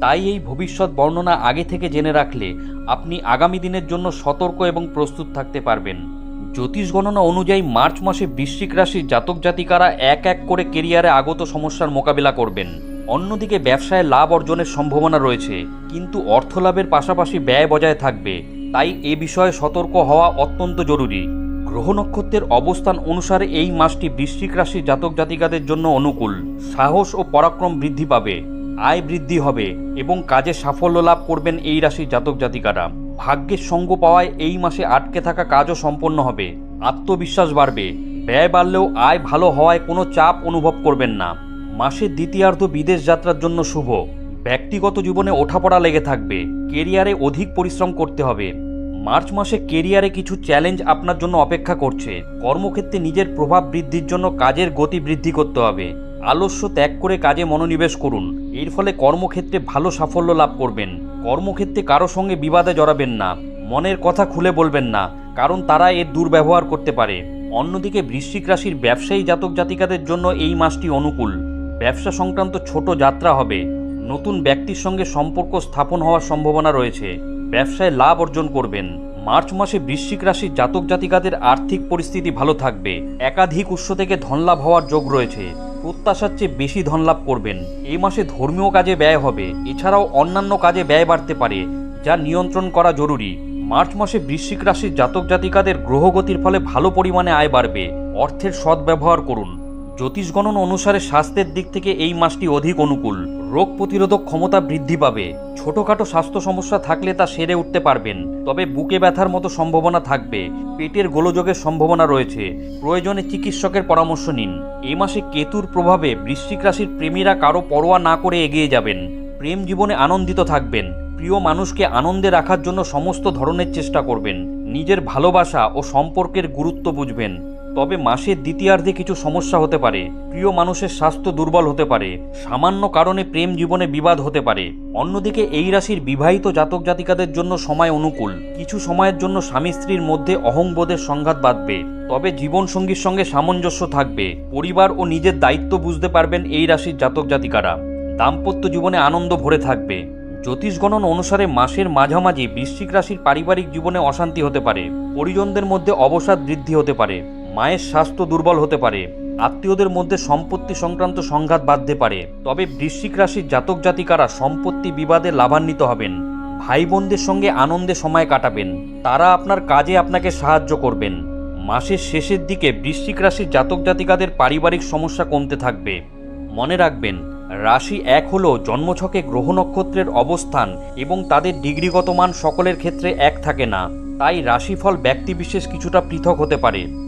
তাই এই ভবিষ্যৎ বর্ণনা আগে থেকে জেনে রাখলে আপনি আগামী দিনের জন্য সতর্ক এবং প্রস্তুত থাকতে পারবেন। জ্যোতিষ গণনা অনুযায়ী মার্চ মাসে বৃশ্চিক রাশির জাতক জাতিকারা এক এক করে কেরিয়ারে আগত সমস্যার মোকাবিলা করবেন। অন্যদিকে ব্যবসায় লাভ অর্জনের সম্ভাবনা রয়েছে, কিন্তু অর্থ লাভের পাশাপাশি ব্যয় বজায় থাকবে, তাই এ বিষয়ে সতর্ক হওয়া অত্যন্ত জরুরি। গ্রহ নক্ষত্রের অবস্থান অনুসারে এই মাসটি বৃশ্চিক রাশির জাতক জাতিকাদের জন্য অনুকূল। সাহস ও পরাক্রম বৃদ্ধি পাবে। আয় বৃদ্ধি হবে এবং কাজে সাফল্য লাভ করবেন এই রাশির জাতক জাতিকারা। ভাগ্যের সঙ্গ পাওয়ায় এই মাসে আটকে থাকা কাজও সম্পন্ন হবে। আত্মবিশ্বাস বাড়বে। ব্যয় বাড়লেও আয় ভালো হওয়ায় কোনো চাপ অনুভব করবেন না। মাসের দ্বিতীয়ার্ধ বিদেশ যাত্রার জন্য শুভ। ব্যক্তিগত জীবনে ওঠাপড়া লেগে থাকবে। কেরিয়ারে অধিক পরিশ্রম করতে হবে। মার্চ মাসে কেরিয়ারে কিছু চ্যালেঞ্জ আপনার জন্য অপেক্ষা করছে। কর্মক্ষেত্রে নিজের প্রভাব বৃদ্ধির জন্য কাজের গতি বৃদ্ধি করতে হবে। আলস্য ত্যাগ করে কাজে মনোনিবেশ করুন। এর ফলে কর্মক্ষেত্রে ভালো সাফল্য লাভ করবেন। কর্মক্ষেত্রে কারও সঙ্গে বিবাদে জড়াবেন না। মনের কথা খুলে বলবেন না, কারণ তারা এর দুর্ব্যবহার করতে পারে। অন্যদিকে বৃশ্চিক রাশির ব্যবসায়ী জাতক জাতিকাদের জন্য এই মাসটি অনুকূল। ব্যবসা সংক্রান্ত ছোট যাত্রা হবে। নতুন ব্যক্তির সঙ্গে সম্পর্ক স্থাপন হওয়ার সম্ভাবনা রয়েছে। ব্যবসায় লাভ অর্জন করবেন। মার্চ মাসে বৃশ্চিক রাশির জাতক জাতিকাদের আর্থিক পরিস্থিতি ভালো থাকবে। একাধিক উৎস থেকে ধনলাভ হওয়ার যোগ রয়েছে। প্রত্যাশার চেয়ে বেশি ধন লাভ করবেন। এই মাসে ধর্মীয় কাজে ব্যয় হবে। এছাড়াও অন্যান্য কাজে ব্যয় বাড়তে পারে, যা নিয়ন্ত্রণ করা জরুরি। মার্চ মাসে বৃশ্চিক রাশির জাতক জাতিকাদের গ্রহগতির ফলে ভালো পরিমাণে আয় বাড়বে। অর্থের সদ্ব্যবহার করুন। জ্যোতিষ গণন অনুসারে স্বাস্থ্যের দিক থেকে এই মাসটি অধিক অনুকূল। রোগ প্রতিরোধক ক্ষমতা বৃদ্ধি পাবে। ছোটখাটো স্বাস্থ্য সমস্যা থাকলে তা সেরে উঠতে পারবেন। তবে বুকে ব্যথার মতো সম্ভাবনা থাকবে। পেটের গোলযোগের সম্ভাবনা রয়েছে। প্রয়োজনে চিকিৎসকের পরামর্শ নিন। এ মাসে কেতুর প্রভাবে বৃশ্চিক রাশির প্রেমীরা কারও পরোয়া না করে এগিয়ে যাবেন। প্রেম জীবনে আনন্দিত থাকবেন। প্রিয় মানুষকে আনন্দে রাখার জন্য সমস্ত ধরনের চেষ্টা করবেন। নিজের ভালোবাসা ও সম্পর্কের গুরুত্ব বুঝবেন। তবে মাসের দ্বিতীয়ার্ধে কিছু সমস্যা হতে পারে। প্রিয় মানুষের স্বাস্থ্য দুর্বল হতে পারে। সামান্য কারণে প্রেম জীবনে বিবাদ হতে পারে। অন্যদিকে এই রাশির বিবাহিত জাতক জাতিকাদের জন্য সময় অনুকূল। কিছু সময়ের জন্য স্বামী স্ত্রীর মধ্যে অহংবোধের সংঘাত বাঁধবে। তবে জীবনসঙ্গীর সঙ্গে সামঞ্জস্য থাকবে। পরিবার ও নিজের দায়িত্ব বুঝতে পারবেন এই রাশির জাতক জাতিকারা। দাম্পত্য জীবনে আনন্দ ভরে থাকবে। জ্যোতিষ গণন অনুসারে মাসের মাঝামাঝি বৃশ্চিক রাশির পারিবারিক জীবনে অশান্তি হতে পারে। পরিজনদের মধ্যে অবসাদ বৃদ্ধি হতে পারে। মায়ের স্বাস্থ্য দুর্বল হতে পারে, আত্মীয়দের মধ্যে সম্পত্তি সংক্রান্ত সংঘাত বাঁধতে পারে, তবে বৃশ্চিক রাশির জাতক জাতিকারা সম্পত্তি বিবাদে লাভান্বিত হবেন ভাই বোনদের সঙ্গে আনন্দে সময় কাটাবেন, তারা আপনার কাজে আপনাকে সাহায্য করবেন। মাসের শেষের দিকে বৃশ্চিক রাশির জাতক জাতিকাদের পারিবারিক সমস্যা কমতে থাকবে। মনে রাখবেন, রাশি এক হল জন্মছকে গ্রহ নক্ষত্রের অবস্থান এবং তাদের ডিগ্রিগত মান সকলের ক্ষেত্রে এক থাকে না, তাই রাশিফল ব্যক্তিবিশেষ কিছুটা পৃথক হতে পারে।